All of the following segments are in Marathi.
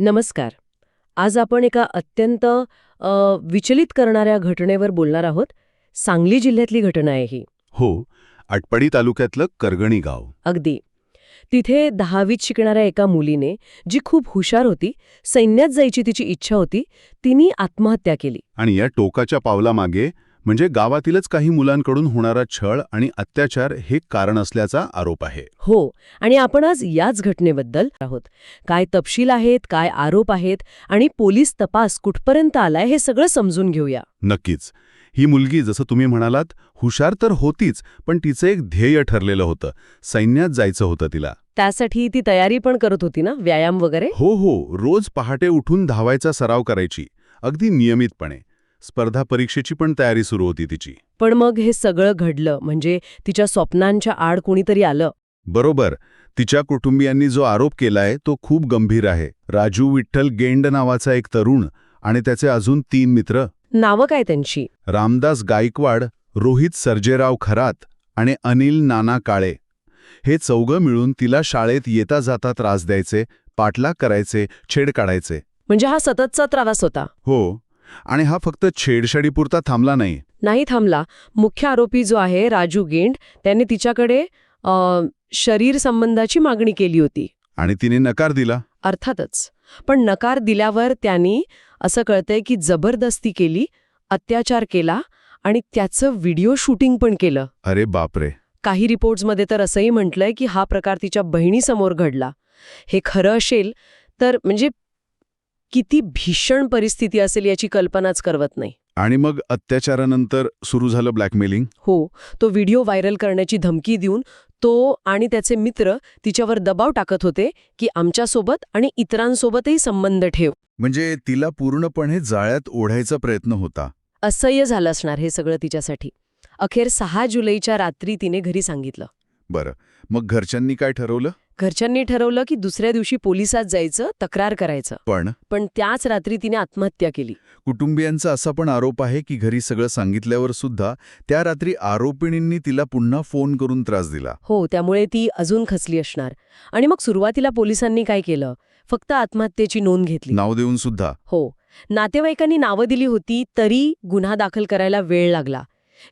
नमस्कार. आज आपण एका अत्यंत अ, विचलित करणाऱ्या घटनेवर बोलणार आहोत. सांगली जिल्ह्यातली घटना आहे ही. हो आटपाडी तालुक्यातलं करगणी गाव. अगदी. तिथे दहावीत शिकणाऱ्या एका मुलीने जी खूप हुशार होती सैन्यात जायची तिची इच्छा होती तिने आत्महत्या केली. आणि या टोकाच्या पावलामागे म्हणजे गावातीलच काही मुलांकडून होणारा छळ आणि अत्याचार हे कारण असल्याचा आरोप आहे. हो आणि आपण आज याच घटनेबद्दल आहोत. काय तपशील आहेत काय आरोप आहेत आणि पोलीस तपास कुठपर्यंत आलाय हे सगळं समजून घेऊया. नक्कीच. ही मुलगी जसं तुम्ही म्हणालात हुशार तर होतीच पण तिचं एक ध्येय ठरलेलं होतं. सैन्यात जायचं होतं तिला. त्यासाठी ती तयारी पण करत होती ना? व्यायाम वगैरे? हो हो. रोज पहाटे उठून धावायचा सराव करायची. अगदी नियमितपणे. स्पर्धा परीक्षेची पण तयारी सुरू होती तिची. पण मग हे सगळं घडलं म्हणजे तिच्या स्वप्नांच्या आड कोणीतरी आलं? बरोबर. तिच्या कुटुंबियांनी जो आरोप केलाय तो खूप गंभीर आहे. राजू विठ्ठल गेंड नावाचा एक तरुण आणि त्याचे अजून तीन मित्र. नावं काय त्यांची? रामदास गायकवाड रोहित सर्जेराव खरात आणि अनिल नाना काळे. हे चौघं मिळून तिला शाळेत येता जाता त्रास द्यायचे पाठलाग करायचे छेड काढायचे. म्हणजे हा सततचा त्रास होता. हो. आणि हा फक्त छेडछाडीपुरता थांबला नाही. नाही थांबला. मुख्य आरोपी जो आहे राजू गेंड त्याने तिच्याकडे शरीर संबंधाची मागणी केली होती. आणि तिने नकार दिला? अर्थातच. पण नकार दिल्यावर त्यांनी असं कळतंय की जबरदस्ती केली अत्याचार केला आणि त्याचं व्हिडिओ शूटिंग पण केलं. अरे बापरे. काही रिपोर्ट्समध्ये तर असंही म्हटलंय की हा प्रकार तिच्या बहिणीसमोर घडला. हे खरं असेल तर म्हणजे किती भीषण परिस्थिती असेल याची कल्पनाच करवत नाही. आणि मग अत्याचारानंतर सुरू झालं ब्लॅकमेलिंग हो तो व्हिडिओ व्हायरल करण्याची धमकी देऊन तो आणि त्याचे मित्र तिच्यावर दबाव टाकत होते की आमच्यासोबत आणि इतरांसोबतही संबंध ठेव. म्हणजे तिला पूर्णपणे जाळ्यात ओढायचा प्रयत्न होता. असह्य झालं असणार हे सगळं तिच्यासाठी. अखेर सहा जुलैच्या रात्री तिने घरी सांगितलं. बरं मग घरच्यांनी काय ठरवलं? घरच्यांनी ठरवलं की दुसऱ्या दिवशी पोलिसात जायचं तक्रार करायचं. पण पण त्याच रात्री तिने आत्महत्या केली. कुटुंबियांचा असा पण आरोप आहे की घरी सगळं सांगितल्यावर सुद्धा त्या रात्री आरोपिणींनी तिला पुन्हा फोन करून त्रास दिला. हो त्यामुळे ती अजून खचली असणार. आणि मग सुरुवातीला पोलिसांनी काय केलं? फक्त आत्महत्येची नोंद घेतली. नाव देऊन सुद्धा. हो. नातेवाईकांनी नावं दिली होती तरी गुन्हा दाखल करायला वेळ लागला.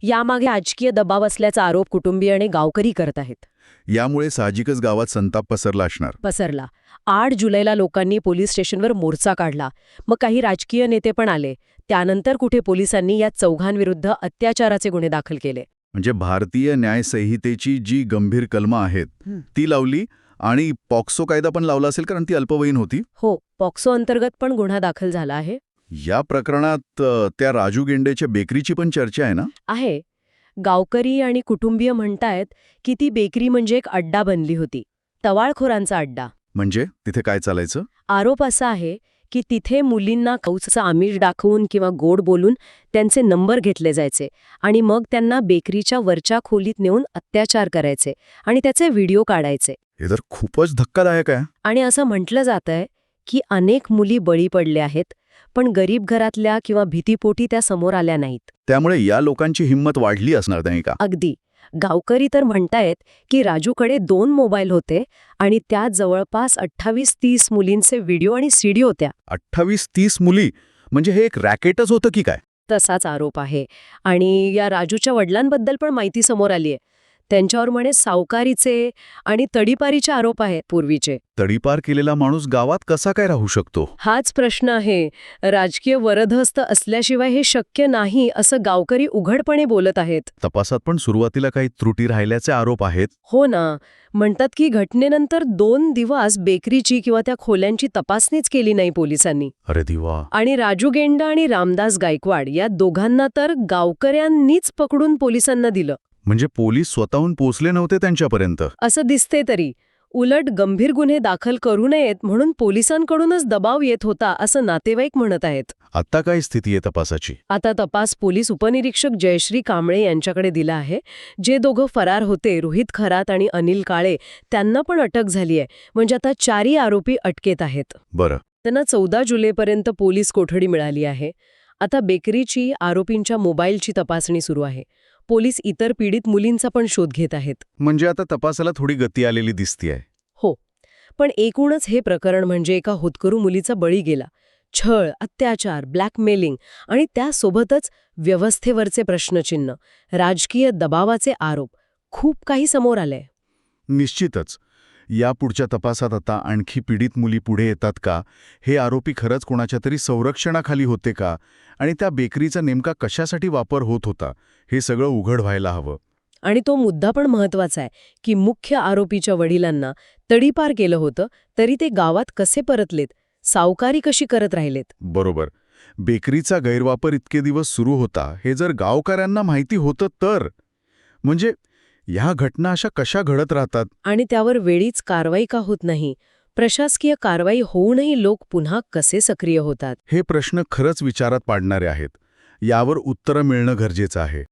यामागे राजकीय दबाव असल्याचा आरोप कुटुंबीय आणि गावकरी करत आहेत. यामुळे साहजिकच गावात संताप पसरला असणार. पसरला. आठ जुलैला लोकांनी पोलीस स्टेशनवर मोर्चा काढला. मग काही राजकीय नेते पण आले. त्यानंतर कुठे पोलिसांनी या चौघांविरुद्ध अत्याचाराचे गुन्हे दाखल केले? म्हणजे भारतीय न्यायसंहितेची जी गंभीर कलमं आहेत. ती लावली आणि पॉक्सो कायदा पण लावला असेल कारण ती अल्पवयीन होती? हो. पॉक्सो अंतर्गत पण गुन्हा दाखल झाला आहे. या प्रकरणात त्या राजू गेंडेच्या बेकरीची पण चर्चा आहे ना? आहे. गावकरी आणि कुटुंबीय म्हणतायत की ती बेकरी म्हणजे एक अड्डा बनली होती. टवाळखोरांचा अड्डा. म्हणजे? तिथे काय चालायचं? आरोप असा आहे की तिथे मुलींना कौचचं आमिष दाखवून किंवा गोड बोलून त्यांचे नंबर घेतले जायचे आणि मग त्यांना बेकरीच्या वरच्या खोलीत नेऊन अत्याचार करायचे आणि त्याचे व्हिडिओ काढायचे. हे तर खूपच धक्कादायक आहे. आणि असं म्हटलं जातंय की अनेक मुली बळी पडल्या आहेत पण गरीब घरातल्या किंवा भीतीपोटी त्या समोर आल्या नाहीत. त्यामुळे या लोकांची हिंमत वाढली असणार नाही का? अगदी. गावकरी तर म्हणतायत की राजूकडे दोन मोबाईल होते आणि त्यात जवळपास अठ्ठावीस तीस मुलींचे व्हिडिओ आणि सीडी होत्या. अठ्ठावीस तीस मुली? म्हणजे हे एक रॅकेटच होतं की काय? तसाच आरोप आहे. आणि या राजूच्या वडिलांबद्दल पण माहिती समोर आली आहे त्यांच्यावर म्हणे सावकारीचे आणि तडीपारीचे आरोप आहेत पूर्वीचे. तडीपार केलेला माणूस गावात कसा काय राहू शकतो? हाच प्रश्न आहे. राजकीय वरदहस्त असल्याशिवाय हे शक्य नाही असं गावकरी उघडपणे बोलत आहेत. तपासात पण सुरुवातीला काही त्रुटी राहिल्याचे आरोप आहेत? हो ना. म्हणतात की घटनेनंतर दोन दिवस बेकरीची किंवा त्या खोल्यांची तपासणीच केली नाही पोलिसांनी. अरे दिवा. आणि राजू गेंडा आणि रामदास गायकवाड या दोघांना तर गावकऱ्यांनीच पकडून पोलिसांना दिलं. म्हणजे पोलीस स्वतःहून पोचले नव्हते त्यांच्यापर्यंत. असं दिसते तरी. उलट गंभीर गुन्हे दाखल करू नयेत म्हणून पोलिसांकडूनच दबाव येत होता असं नातेवाईक म्हणत आहेत. आता काय स्थिती आहे तपासाची? आता तपास पोलीस उपनिरीक्षक जयश्री कांबळे यांच्याकडे दिला आहे. जे दोघं फरार होते रोहित खरात आणि अनिल काळे त्यांना पण अटक झाली आहे म्हणजे आता चारही आरोपी अटकेत आहेत. बरं. त्यांना चौदा जुलैपर्यंत पोलीस कोठडी मिळाली आहे. आता बेकरीची आरोपींच्या मोबाईलची तपासणी सुरू आहे. पोलीस इतर पीडित मुलींचा पण शोध घेत आहेत. म्हणजे आता तपासाला थोडी गती आलेली दिसतीये. हो. पण एकूणच हे प्रकरण म्हणजे एका होतकरू मुलीचा बळी गेला. छळ अत्याचार ब्लॅकमेलिंग आणि त्यासोबतच व्यवस्थेवरचे प्रश्नचिन्ह राजकीय दबावाचे आरोप खूप काही समोर आलंय. निश्चितच. या पुढच्या तपासात आता आणखी पीडित मुली पुढे येतात का? हे आरोपी खरंच कोणाच्या तरी संरक्षणाखाली होते का? आणि त्या बेकरीचा नेमका कशासाठी वापर होत होता? हे सगळं उघड व्हायला हवं. आणि तो मुद्दा पण महत्त्वाचा आहे की मुख्य आरोपीच्या वडिलांना तडीपार केलं होतं तरी ते गावात कसे परतलेत? सावकारी कशी करत राहिलेत? बरोबर. बेकरीचा गैरवापर इतके दिवस सुरू होता हे जर गावकऱ्यांना माहिती होतं तर. म्हणजे ह्या घटना अशा कशा घडत राहतात? आणि त्यावर वेळीच कारवाई का होत नाही? प्रशासकीय कारवाई होऊनही लोक पुन्हा कसे सक्रिय होतात? हे प्रश्न खरंच विचारात पाडणारे आहेत. यावर उत्तरं मिळणं गरजेचं आहे.